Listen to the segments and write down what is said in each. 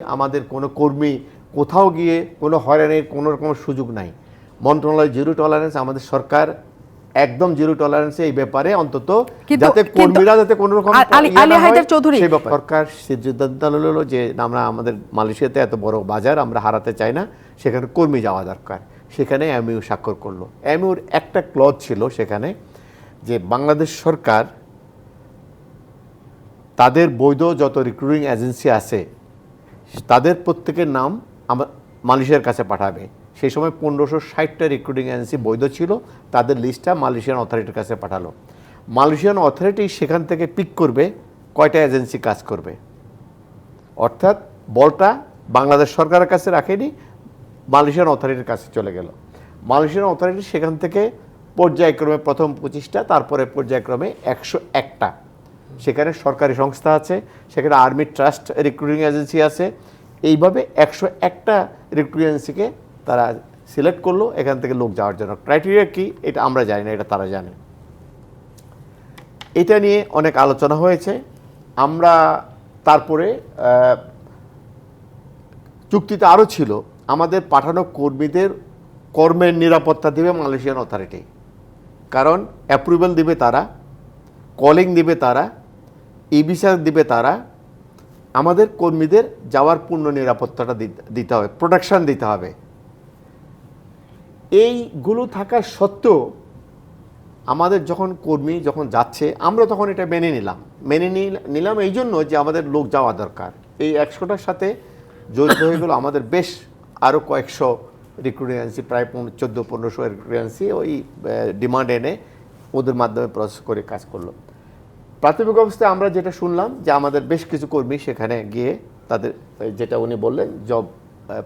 আমাদের কোনো কর্মী কোথাও গিয়ে কোনো হয়রানির কোনো রকম সুযোগ নাই। মন্ত্রণালয় জিরো টলারেন্স আমাদের সরকার একদম জিরো টলারেন্সে এই ব্যাপারে অন্তত যাতে কর্মীরা যাতে কোনো রকম ইয়ে সরকার সিদ্ধান্ত হলো যে আমরা আমাদের মালয়েশিয়াতে এত বড় বাজার আমরা হারাতে চাই না সেখানে কর্মী যাওয়া দরকার। সেখানে এমইউ স্বাক্ষর করল। এমইউর একটা ক্লজ ছিল সেখানে যে বাংলাদেশ সরকার তাদের বৈধ যত রিক্রুটিং এজেন্সি আছে তাদের প্রত্যেকের নাম আমার মালয়েশিয়ার কাছে পাঠাবে। সেই সময় পনেরোশো ষাটটা রিক্রুটিং এজেন্সি বৈধ ছিল, তাদের লিস্টটা মালয়েশিয়ান অথরিটির কাছে পাঠালো। মালয়েশিয়ান অথরিটি সেখান থেকে পিক করবে, কয়টা এজেন্সি কাজ করবে। অর্থাৎ বলটা বাংলাদেশ সরকারের কাছে রাখেনি, মালয়েশিয়ান অথরিটির কাছে চলে গেল। মালয়েশিয়ান অথরিটি সেখান থেকে পর্যায়ক্রমে প্রথম পঁচিশটা, তারপরে পর্যায়ক্রমে একশো একটা। সেখানে সরকারি সংস্থা আছে, সেখানে আর্মি ট্রাস্ট রিক্রুটিং এজেন্সি আছে। এইভাবে একশো একটা রিক্রুটিং এজেন্সিকে তারা সিলেক্ট করল, এখান থেকে লোক যাওয়ার জন্য। ক্রাইটেরিয়া কি? এটা আমরা জানি না, এটা তারা জানে। এটা নিয়ে অনেক আলোচনা হয়েছে। আমরা তারপরে চুক্তিতে আরও ছিল, আমাদের পাঠানো কর্মীদের কর্মের নিরাপত্তা দেবে মালয়েশিয়ান অথরিটি কারণ অ্যাপ্রুভেল দিবে তারা কলিং দিবে তারা ই ভিসা দিবে তারা, আমাদের কর্মীদের যাওয়ার পূর্ণ নিরাপত্তাটা দিতে- হবে প্রোটেকশন দিতে হবে। এইগুলো থাকা সত্ত্বেও আমাদের যখন কর্মী যখন যাচ্ছে, আমরা তখন এটা মেনে নিলাম। মেনে নিলাম এই জন্য যে আমাদের লোক যাওয়া দরকার। এই একশোটার সাথে জড়িত হয়ে গেলো আমাদের বেশ আরও কয়েকশো রিক্রুটিং এজেন্সি প্রায় চোদ্দ, পনেরোশো রিক্রুটিং এজেন্সি ওই ডিমান্ড এনে ওদের মাধ্যমে প্রসেস করে কাজ করল। প্রাথমিক অবস্থায় আমরা যেটা শুনলাম যে আমাদের বেশ কিছু কর্মী সেখানে গিয়ে তাদের যেটা উনি বললেন জব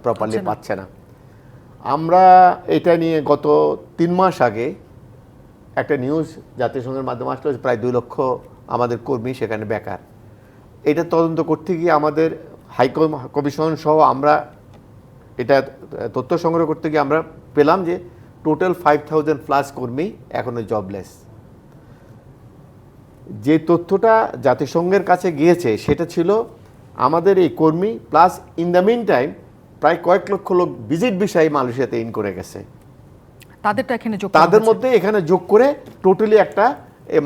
প্রপারলি পাচ্ছে না। আমরা এটা নিয়ে গত তিন মাস আগে একটা নিউজ জাতিসংঘের মাধ্যমে আসলো যে প্রায় দুই লক্ষ আমাদের কর্মী সেখানে বেকার। এটা তদন্ত করতে গিয়ে আমাদের হাই কমিশন সহ আমরা এটা তথ্য সংগ্রহ করতে গিয়ে আমরা পেলাম যে টোটাল ফাইভ থাউজেন্ড প্লাস কর্মী এখনও জবলেস যে তথ্যটা জাতিসংঘের কাছে গিয়েছে সেটা ছিল আমাদের এই কর্মী plus in the meantime প্রায় কয়েক লক্ষ লোক ভিজিট বিষয়ে মালয়েশিয়াতে ইন করে গেছে। তাদেরটা এখানে যোগ তাদের মধ্যে এখানে যোগ করে টোটালি একটা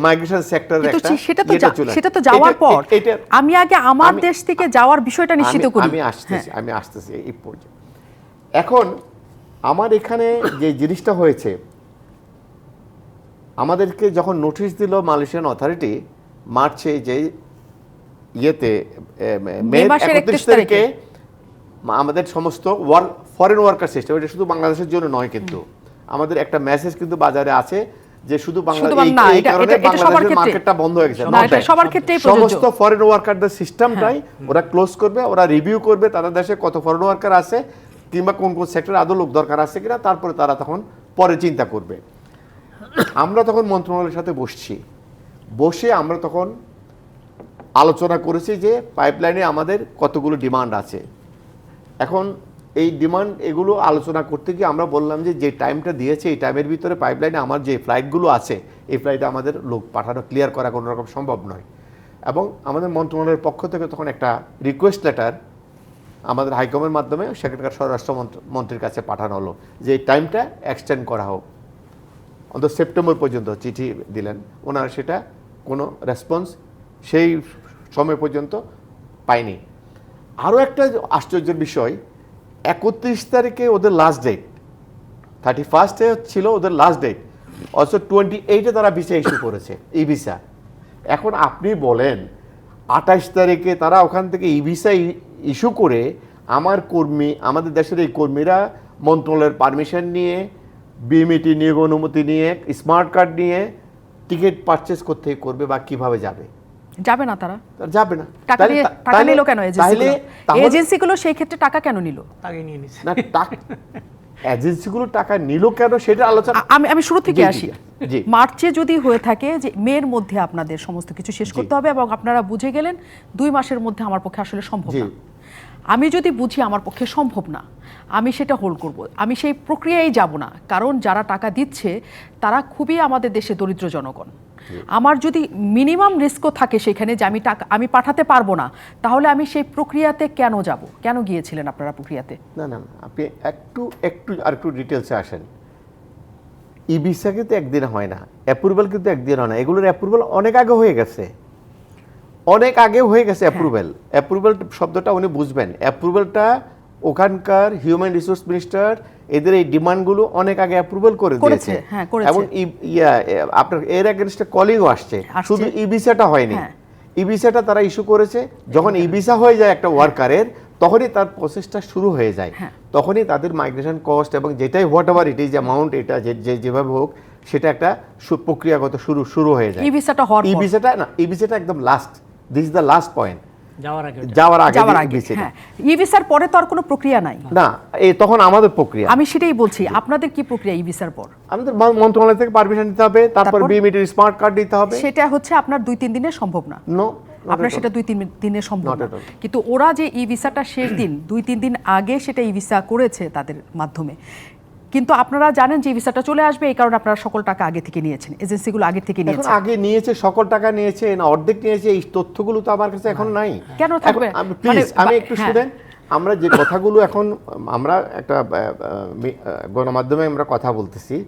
মাইগ্রেশন সেক্টরের একটা সেটা তো সেটা তো যাওয়ার পর। আমি আগে আমার দেশ থেকে যাওয়ার বিষয়টা নিশ্চিত করি। আমি হ্যাঁ। আসতেছি আমি আসতেছি এই পর্যায়ে। এখন আমার এখানে যে জিনিসটা হয়েছে আমাদেরকে যখন নোটিশ দিল মালয়েশিয়ান অথরিটি মার্চে যে ইয়েতে মে মাসের 31 31 তারিখে। আমাদের সমস্ত ওয়ার্ক ফরেন ওয়ার্কার সিস্টেম এটা শুধু বাংলাদেশের জন্য নয় কিন্তু আমাদের একটা মেসেজ কিন্তু বাজারে আছে যে শুধু বাংলাদেশের মার্কেটটা বন্ধ হয়ে গেছে। সমস্ত ফরেন ওয়ার্কারদের সিস্টেমটাই ওরা ক্লোজ করবে ওরা রিভিউ করবে তাদের দেশে কত ফরেন ওয়ার্কার আছে কিংবা কোন কোন সেক্টরে আদৌ লোক দরকার আছে কিনা তারপরে তারা তখন পরে চিন্তা করবে। আমরা তখন মন্ত্রণালয়ের সাথে বসছি। বসে আমরা তখন আলোচনা করেছি যে পাইপলাইনে আমাদের কতগুলো ডিমান্ড আছে। এখন এই ডিমান্ড এগুলো আলোচনা করতে গিয়ে আমরা বললাম যে যে টাইমটা দিয়েছে, এই টাইমের ভিতরে পাইপলাইনে আমার যে ফ্লাইটগুলো আছে, এই ফ্লাইটে আমাদের লোক পাঠানো ক্লিয়ার করা কোনো রকম সম্ভব নয়। এবং আমাদের মন্ত্রণালয়ের পক্ষ থেকে তখন একটা রিকোয়েস্ট লেটার আমাদের হাইকমের মাধ্যমে সেখানকার স্বরাষ্ট্রমন্ত্র, মন্ত্রীর কাছে পাঠানো হলো যে, এই টাইমটা এক্সটেন্ড করা হোক। অন্তত সেপ্টেম্বর পর্যন্ত চিঠি দিলেন। ওনারা সেটা কোনো রেসপন্স সেই সময় পর্যন্ত পায়নি। আরও একটা আশ্চর্যের বিষয়, একত্রিশ তারিখে ওদের লাস্ট ডেট থার্টি ফার্স্টে ছিল ওদের লাস্ট ডেট অথচ টোয়েন্টি এইটে তারা ভিসা ইস্যু করেছে, ই ভিসা এখন আপনি বলেন, আঠাশ তারিখে তারা ওখান থেকে ই ভিসা ইস্যু করে আমার কর্মী, আমাদের দেশের এই কর্মীরা মন্ত্রণালয়ের পারমিশন নিয়ে বিএমইটি নিয়োগ অনুমতি নিয়ে স্মার্ট কার্ড নিয়ে টিকিট পারচেস করতে করবে বা কীভাবে যাবে? যাবে না তারা। তারা যাবে না। টাকা তাহলে- নিয়ে টাকা নিল কেন এজেন্সিগুলো তাহলে- এজেন্সিগুলো সেই ক্ষেত্রে টাকা কেন নিল? তাকে নিয়ে নিছে। না টাকা এজেন্সিগুলো টাকা নিল কেন সেটা আলোচনা আমি আমি শুরু থেকে আসি। জি। মার্চে যদি হয়ে থাকে যে মের মধ্যে আপনাদের সমস্ত কিছু শেষ করতে হবে এবং আপনারা বুঝে গেলেন দুই মাসের মধ্যে আমার পক্ষে আসলে সম্ভব না। আমি যদি বুঝি আমার পক্ষে সম্ভব না আমি সেটা হোল্ড করব। আমি সেই প্রক্রিয়ায় যাব না কারণ যারা টাকা দিচ্ছে তারা খুবই আমাদের দেশে দরিদ্র জনগণ। আমার যদি মিনিমাম রিস্কও থাকে সেখানে যে আমি টাকা আমি পাঠাতে পারব না তাহলে আমি সেই প্রক্রিয়াতে কেন যাব? কেন গিয়েছিলেন আপনারা প্রক্রিয়াতে? না না আপনি একটু একটু আর একটু ডিটেলসে আসেন। ই ভিসা কিন্তু একদিন হয় না অ্যাপ্রুভাল কিন্তু একদিন হয় না। এগুলোর অ্যাপ্রুভাল অনেক আগে হয়ে গেছে। অনেক আগে হয়ে গেছে অ্যাপ্রুভাল অ্যাপ্রুভাল শব্দটা উনি বুঝবেন। অ্যাপ্রুভালটা ওখানকার হিউম্যান রিসোর্স মিনিস্টার এদের এই ডিমান্ডগুলো অনেক আগে অ্যাপ্রুভাল করে দিয়েছে। হ্যাঁ, এবং ইয়া আপনার এর এগেনস্টে কলিংও আসছে। শুধু ই ভিসাটা হয়নি। হ্যাঁ। ই ভিসাটা তারা ইস্যু করেছে। যখন ই ভিসা হয়ে যায় একটা ওয়ার্কারের তখনই তার প্রসেসটা শুরু হয়ে যায়। হ্যাঁ। তখনই তাদের মাইগ্রেশন কস্ট এবং যেটাই whatever it is amount এটা যে যে- যেভাবে হোক সেটা একটা প্রক্রিয়াগত শুরু শুরু হয়ে যায়। ই ভিসাটা ই ভিসাটা না ই ভিসাটা একদম last this is the last point যাওয়ার আগে যাওয়ার আগে। হ্যাঁ। ই ভিসার পরে তো আর কোনো প্রক্রিয়া নাই। না এই তখন আমাদের প্রক্রিয়া। আমি সেটাই বলছি আপনাদের কি প্রক্রিয়া ই ভিসার পর? আমাদের মন্ত্রণালয় থেকে পারমিশন নিতে হবে তারপর তারপর? বিএমইটির স্মার্ট কার্ড দিতে হবে। সেটা হচ্ছে আপনার দুই তিন দিনে সম্ভব না। নো আপনার সেটা দুই তিন দিনে সম্ভব না। কিন্তু ওরা যে ই ভিসাটা শেষ দিন দুই তিন দিন আগে সেটা ই ভিসা করেছে তাদের মাধ্যমে। কিন্তু আপনারা জানেন যে ভিসাটা চলে আসবে এই কারণে আপনারা সকল টাকা আগে থেকে নিয়েছেন এজেন্সিগুলো আগে থেকে নিয়েছে। আগে নিয়েছে সকল টাকা নিয়েছে না অর্ধেক নিয়েছে এই তথ্যগুলো তো আমার কাছে এখন নাই। কেন থাকবে? এখন আমি- মানে প্লিজ আমি একটু হ্যাঁ। শুনেন আমরা যে কথাগুলো এখন আমরা একটা গণমাধ্যমে আমরা কথা বলতেছি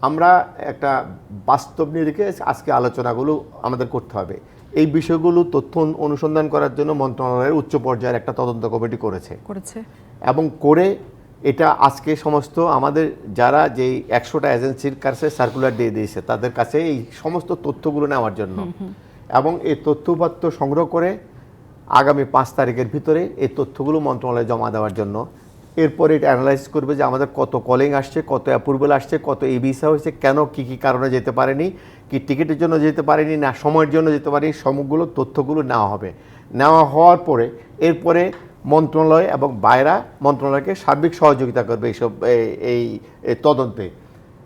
আমরা একটা বাস্তব নিরিখে আজকে আলোচনাগুলো আমাদের করতে হবে। এই বিষয়গুলো তথ্য অনুসন্ধান করার জন্য মন্ত্রণালয়ের উচ্চ পর্যায়ের একটা তদন্ত কমিটি করেছে। করেছে। এবং করে এটা আজকে সমস্ত আমাদের যারা যেই একশোটা এজেন্সির কাছে সার্কুলার দিয়ে দিয়েছে তাদের কাছে এই সমস্ত তথ্যগুলো নেওয়ার জন্য। এবং এই তথ্যপাত্র সংগ্রহ করে আগামী পাঁচ তারিখের ভিতরে এই তথ্যগুলো মন্ত্রণালয়ে জমা দেওয়ার জন্য। এরপরে এটা অ্যানালাইজ করবে যে আমাদের কত কলিং আসছে কত অ্যাপ্রুভেল আসছে কত ই ভিসা হয়েছে কেন কি কি কারণে যেতে পারেনি কি টিকিটের জন্য যেতে পারেনি না সময়ের জন্য যেতে পারেনি সমগুলো তথ্যগুলো নেওয়া হবে। নেওয়া হওয়ার পরে এরপরে মন্ত্রণালয় এবং বাইরা মন্ত্রণালয়কে সার্বিক সহযোগিতা করবে এইসব এই- তদন্তে।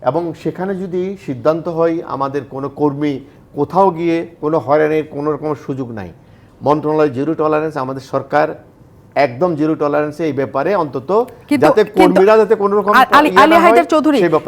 এবং সেখানে যদি সিদ্ধান্ত হয় আমাদের কোনো কর্মী কোথাও গিয়ে কোনো হয়রানির কোনো রকম সুযোগ নাই মন্ত্রণালয় জিরো টলারেন্স আমাদের সরকার একদম জিরো টলারেন্সে এই ব্যাপারে অন্তত যাতে কর্মীরা যাতে কোনো রকম আলী- ইয়ে আলী হয়, হায়দার চৌধুরী,